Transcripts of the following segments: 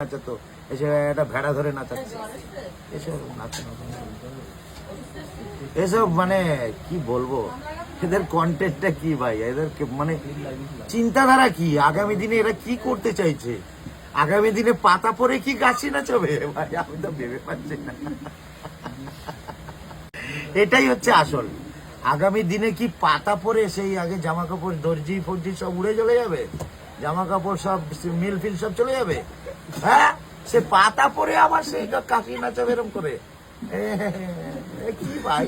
নাচাতো। এসে একটা ভেড়া ধরে নাচাচ্ছে। এসব এসব মানে কি বলব? এদের কন্টেন্টটা কি ভাই? এদের মানে চিন্তাধারা কি? আগামী দিনে এরা কি করতে চাইছে? আগামী দিনে পাতা পরে কি গাছি নাচাবে? ভাই, আমি তো ভেবে পাচ্ছি না। এটাই হচ্ছে আসল। আগামী দিনে কি পাতা পরে সেই আগে জামা কাপড়, দর্জি, ফর্জি সব উড়ে চলে যাবে? জামা কাপড় সব, মিল ফিল সব চলে যাবে? হ্যাঁ সে পাতা পরে আবার সেই কাশি নাচাবে এরম করে। কি ভাই?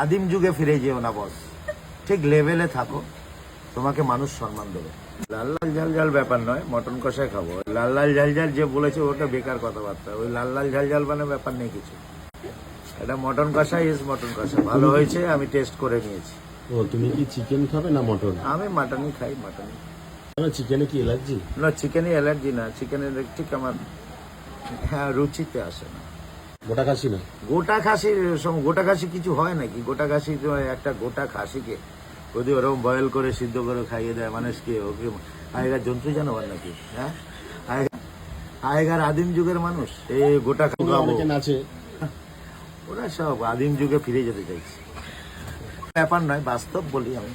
আদিম যুগে ফিরে যেও না বস। ঠিক লেভেলে থাকো। তোমাকে মানুষ সম্মান দেবে। লাল লাল ঝাল ঝাল ব্যাপার নয় মটন কষাই খাব। লাল লাল ঝাল ঝাল যে বলেছে ওটা বেকার কথাবার্তা। ওই লাল লাল ঝাল ঝাল মানে ব্যাপার নেই কিছু। এটা মটন কষা ইজ মটন কষা ভালো হয়েছে আমি টেস্ট করে নিয়েছি। ও তুমি কি চিকেন খাবে না মটন? আমি মাটনই খাই মাটনই চিকেনে কি অ্যালার্জি না চিকেনই অ্যালার্জি না। চিকেনের ঠিক আমার হ্যাঁ রুচিতে আসে না। গোটা খাসি না? গোটা খাসির সম- গোটা খাসি কিছু হয় নাকি? গোটা খাসি একটা গোটা খাসিকে যদি ওরকম বয়েল করে সিদ্ধ করে খাইয়ে দেয় মানুষকে ওকে আগেকার জন্তু জানোয়ার নাকি? হ্যাঁ? আগেকার- আদিম যুগের মানুষ এই গোটা খাব অনেকে ওরা সব আদিম যুগে ফিরে যেতে চাইছে। ব্যাপার নয় বাস্তব বলি আমি।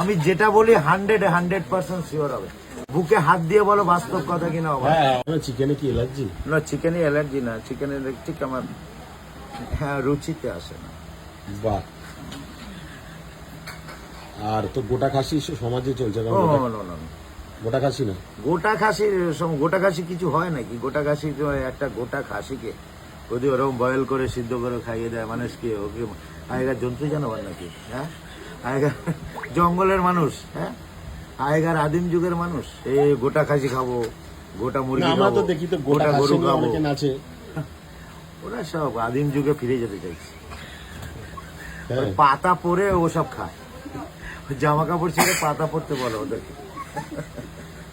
আমি যেটা বলি হান্ড্রেড হান্ড্রেড পার্সেন্ট শিওর হবে। বুকে হাত দিয়ে বলো বাস্তব কথা কিনা হবে। হ্যাঁ চিকেনে কি অ্যালার্জি না চিকেনই অ্যালার্জি না। চিকেনের ঠিক আমার হ্যাঁ রুচিতে আসে না। বাহ। আর তো গোটা খাসি সমাজে চলছে। গোটা খাসি না? গোটা খাসির গোটা খাসি কিছু হয় নাকি? গোটা খাসি একটা গোটা খাসিকে যদি ওরকম বয়েল করে সিদ্ধ করে খাইয়ে দেয় মানুষকে ওকে আগেকার জন্তু জানোয়ার নাকি হ্যাঁ? আগেকার জঙ্গলের মানুষ হ্যাঁ? আগেকার আদিম যুগের মানুষ এই গোটা খাসি খাব গোটা মুরগি আমরা তো খাব, দেখি তো গোটা গরু খাব। নাচে। ওরা সব আদিম যুগে ফিরে যেতে চাইছে। হ্যাঁ। পাতা পরে ওসব খায়। জামা কাপড় ছেড়ে পাতা পরতে বলো ওদেরকে।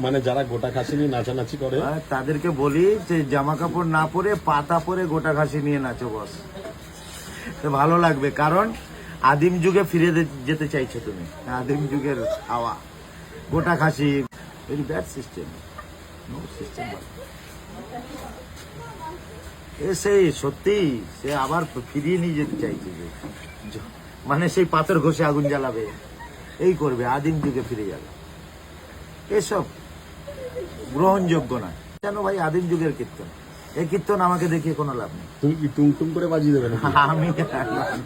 মানে যারা গোটা খাসি নিয়ে নাচানাচি করে। তাদেরকে বলি যে জামা কাপড় না পরে পাতা পরে গোটা খাসি নিয়ে নাচো, বস। ভালো লাগবে, কারণ আদিম যুগে ফিরে যেতে চাইছো তুমি। আদিম যুগের হাওয়া। গোটা খাসি very bad system no system এ সেই, সত্যি, সে আবার ফিরিয়ে নিয়ে যেতে চাইছে মানে সেই পাথর ঘষে আগুন জ্বালাবে। এই করবে, আদিম যুগে ফিরে যাবে। এসব। গ্রহণযোগ্য নয়। কেন ভাই? আদিম যুগের কীর্তন। এই কীর্তন আমাকে দেখিয়ে কোনো লাভ নেই। তুমি কি টুং টুং করে বাজিয়ে দেবে আমি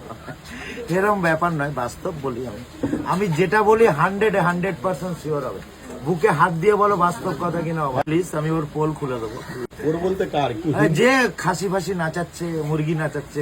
এরকম ব্যাপার নয় বাস্তব বলি আমি। আমি যেটা বলি হান্ড্রেড হান্ড্রেড পার্সেন্ট শিওর হবে। বুকে হাত দিয়ে বলো বাস্তব কথা কিনা প্লিজ আমি ওর পোল খুলে দেবো। ওর বলতে কার? কি? যে খাসি ফাসি নাচাচ্ছে মুরগি নাচাচ্ছে।